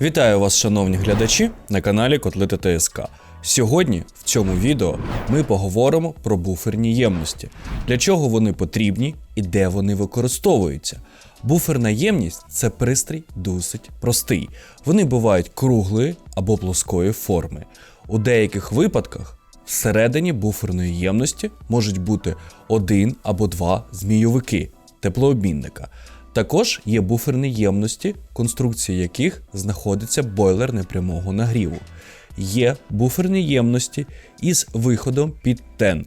Вітаю вас, шановні глядачі, на каналі Котлети ТСК. Сьогодні в цьому відео ми поговоримо про буферні ємності, для чого вони потрібні і де вони використовуються. Буферна ємність це пристрій досить простий. Вони бувають круглої або плоскої форми. У деяких випадках всередині буферної ємності можуть бути один або два змійовики теплообмінника. Також є буферні ємності, конструкції яких знаходиться бойлер непрямого нагріву. Є буферні ємності із виходом під тен,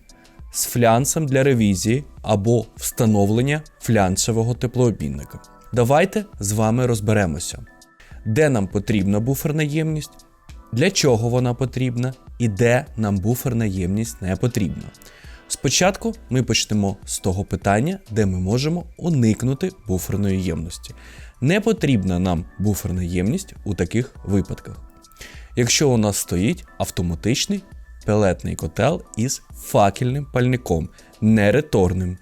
з флянцем для ревізії або встановлення флянцевого теплообмінника. Давайте з вами розберемося, де нам потрібна буферна ємність, для чого вона потрібна і де нам буферна ємність не потрібна. Спочатку ми почнемо з того питання, де ми можемо уникнути буферної ємності. Не потрібна нам буферна ємність у таких випадках. Якщо у нас стоїть автоматичний пелетний котел із факельним пальником, не реторним.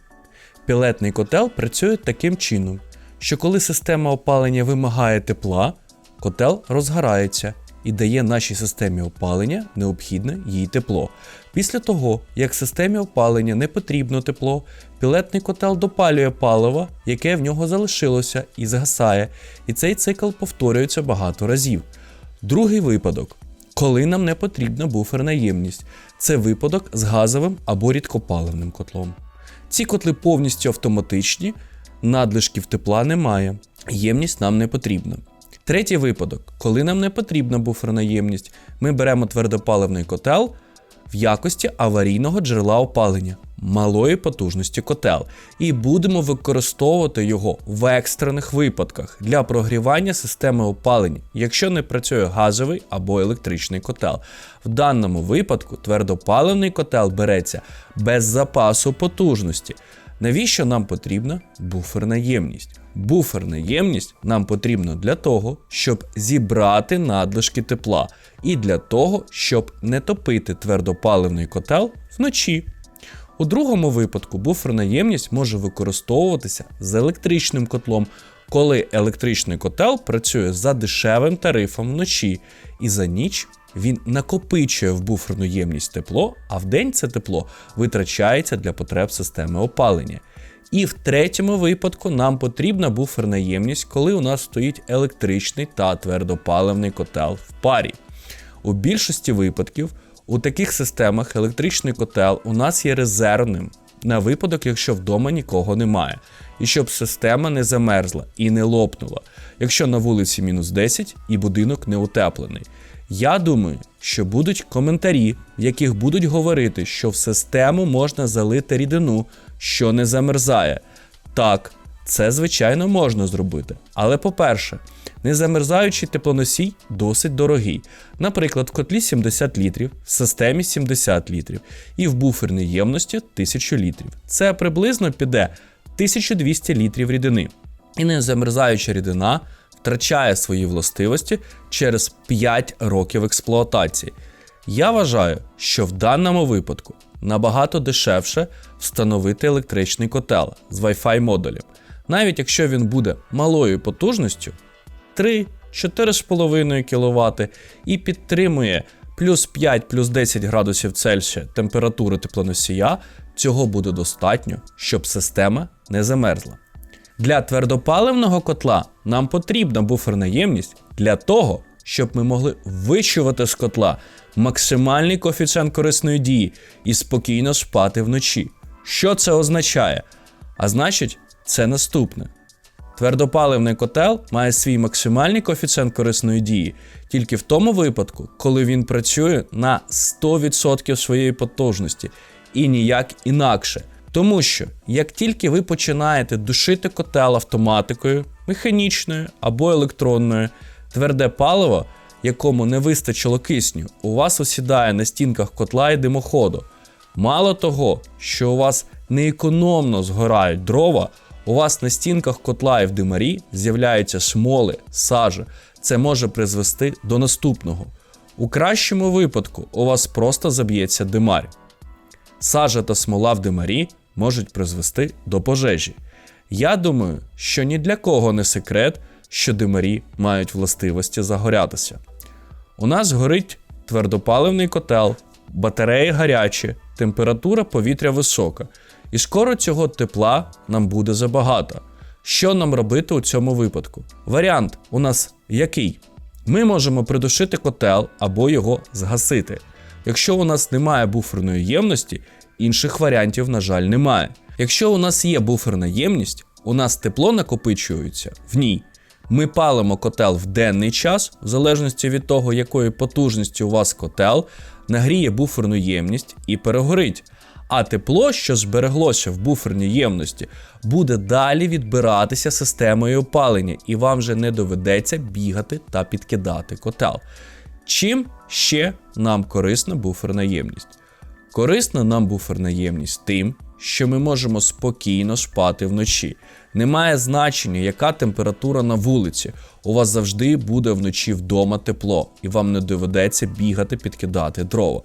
Пілетний котел працює таким чином, що коли система опалення вимагає тепла, котел розгорається і дає нашій системі опалення необхідне їй тепло. Після того, як системі опалення не потрібно тепло, пілетний котел допалює паливо, яке в нього залишилося, і згасає, і цей цикл повторюється багато разів. Другий випадок, коли нам не потрібна буферна ємність, це випадок з газовим або рідкопаливним котлом. Ці котли повністю автоматичні, надлишків тепла немає, ємність нам не потрібна. Третій випадок, коли нам не потрібна буферна ємність, ми беремо твердопаливний котел в якості аварійного джерела опалення малої потужності котел і будемо використовувати його в екстрених випадках для прогрівання системи опалення, якщо не працює газовий або електричний котел. В даному випадку твердопаливний котел береться без запасу потужності. Навіщо нам потрібна буферна ємність? Буферна ємність нам потрібна для того, щоб зібрати надлишки тепла, і для того, щоб не топити твердопаливний котел вночі. У другому випадку буферна ємність може використовуватися з електричним котлом, коли електричний котел працює за дешевим тарифом вночі, і за ніч він накопичує в буферну ємність тепло, а в день це тепло витрачається для потреб системи опалення. І в третьому випадку нам потрібна буферна ємність, коли у нас стоїть електричний та твердопаливний котел в парі. У більшості випадків у таких системах електричний котел у нас є резервним на випадок, якщо вдома нікого немає, і щоб система не замерзла і не лопнула, якщо на вулиці мінус 10 і будинок не утеплений. Я думаю, що будуть коментарі, в яких будуть говорити, що в систему можна залити рідину, що не замерзає. Так, це звичайно можна зробити. Але по-перше, незамерзаючий теплоносій досить дорогий. Наприклад, в котлі 70 літрів, в системі 70 літрів і в буферній ємності 1000 літрів. Це приблизно піде 1200 літрів рідини. І незамерзаюча рідина втрачає свої властивості через 5 років експлуатації. Я вважаю, що в даному випадку набагато дешевше встановити електричний котел з Wi-Fi модулем, навіть якщо він буде малою потужністю 3-4,5 кВт і підтримує плюс 5 плюс 10 градусів Цельсія температури теплоносія, цього буде достатньо, щоб система не замерзла. Для твердопаливного котла нам потрібна буферна ємність для того, щоб ми могли вичувати з котла максимальний коефіцієнт корисної дії і спокійно спати вночі. Що це означає? А значить, це наступне. Твердопаливний котел має свій максимальний коефіцієнт корисної дії тільки в тому випадку, коли він працює на 100% своєї потужності і ніяк інакше. Тому що як тільки ви починаєте душити котел автоматикою, механічною або електронною, тверде паливо, якому не вистачило кисню, у вас осідає на стінках котла і димоходу. Мало того, що у вас неекономно згорають дрова, у вас на стінках котла і в димарі з'являються смоли, сажа. Це може призвести до наступного. У кращому випадку у вас просто заб'ється димарь. Сажа та смола в димарі можуть призвести до пожежі. Я думаю, що ні для кого не секрет, що димарі мають властивості загорятися. У нас горить твердопаливний котел, батареї гарячі, температура повітря висока, і скоро цього тепла нам буде забагато. Що нам робити у цьому випадку? Варіант у нас який? Ми можемо придушити котел або його згасити. Якщо у нас немає буферної ємності, інших варіантів, на жаль, немає. Якщо у нас є буферна ємність, у нас тепло накопичується в ній. Ми палимо котел в денний час, в залежності від того, якої потужності у вас котел, нагріє буферну ємність і перегорить. А тепло, що збереглося в буферній ємності, буде далі відбиратися системою опалення, і вам вже не доведеться бігати та підкидати котел. Чим ще нам корисна буферна ємність? Корисна нам буферна ємність тим, що ми можемо спокійно спати вночі. Немає значення, яка температура на вулиці. У вас завжди буде вночі вдома тепло, і вам не доведеться бігати, підкидати дрова.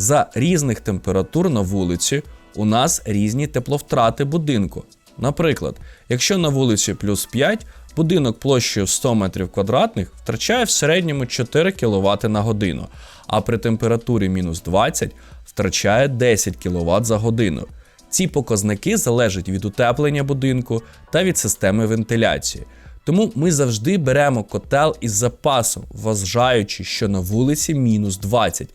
За різних температур на вулиці у нас різні тепловтрати будинку. Наприклад, якщо на вулиці плюс 5, будинок площею 100 метрів квадратних втрачає в середньому 4 кВт на годину, а при температурі мінус 20 втрачає 10 кВт за годину. Ці показники залежать від утеплення будинку та від системи вентиляції. Тому ми завжди беремо котел із запасом, вважаючи, що на вулиці мінус 20.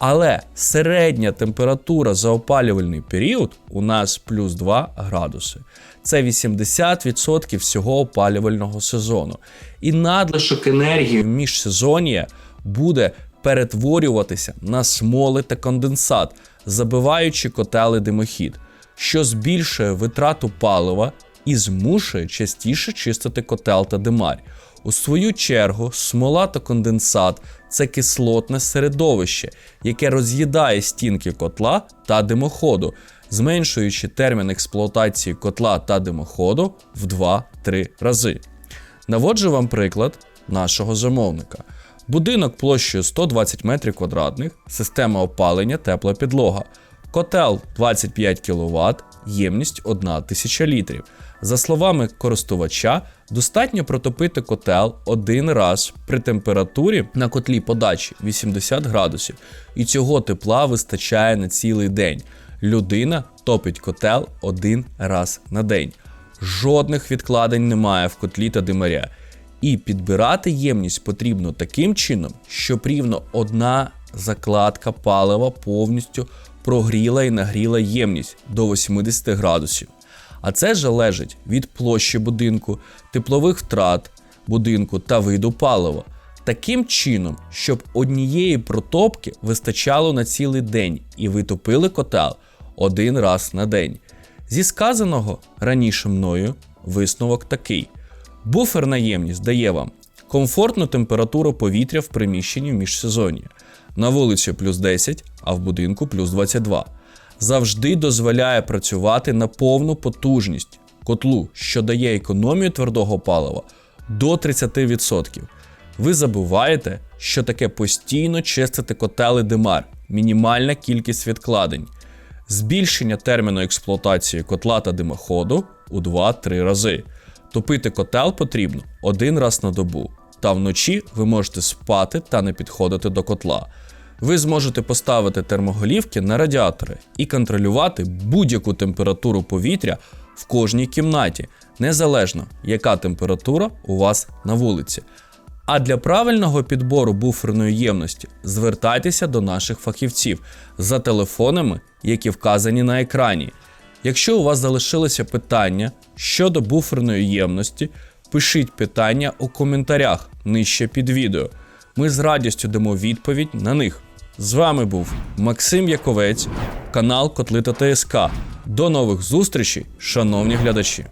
Але середня температура за опалювальний період у нас плюс 2 градуси. Це 80% всього опалювального сезону. І надлишок енергії в міжсезоння буде перетворюватися на смоли та конденсат, забиваючи котели димохід, що збільшує витрату палива і змушує частіше чистити котел та димарь. У свою чергу, смола та конденсат це кислотне середовище, яке роз'їдає стінки котла та димоходу, зменшуючи термін експлуатації котла та димоходу в 2-3 рази. Наводжу вам приклад нашого замовника. Будинок площею 120 метрів квадратних, система опалення, тепла підлога. Котел 25 кВт, ємність 1000 літрів. За словами користувача, достатньо протопити котел один раз при температурі на котлі подачі 80 градусів, і цього тепла вистачає на цілий день. Людина топить котел один раз на день. Жодних відкладень немає в котлі та димаря. І підбирати ємність потрібно таким чином, щоб рівно одна закладка палива повністю прогріла і нагріла ємність до 80 градусів. А це залежить від площі будинку, теплових втрат будинку та виду палива. Таким чином, щоб однієї протопки вистачало на цілий день і ви топили котел один раз на день. Зі сказаного раніше мною висновок такий: буферна ємність дає вам комфортну температуру повітря в приміщенні в міжсезонні. На вулиці плюс 10, а в будинку плюс 22. Завжди дозволяє працювати на повну потужність котлу, що дає економію твердого палива до 30%. Ви забуваєте, що таке постійно чистити котели димар, мінімальна кількість відкладень, збільшення терміну експлуатації котла та димоходу у 2-3 рази. Топити котел потрібно один раз на добу, та вночі ви можете спати та не підходити до котла. Ви зможете поставити термоголівки на радіатори і контролювати будь-яку температуру повітря в кожній кімнаті, незалежно яка температура у вас на вулиці. А для правильного підбору буферної ємності звертайтеся до наших фахівців за телефонами, які вказані на екрані. Якщо у вас залишилися питання щодо буферної ємності, пишіть питання у коментарях нижче під відео. Ми з радістю дамо відповідь на них. З вами був Максим Яковець, канал Котлита ТСК. До нових зустрічей, шановні глядачі!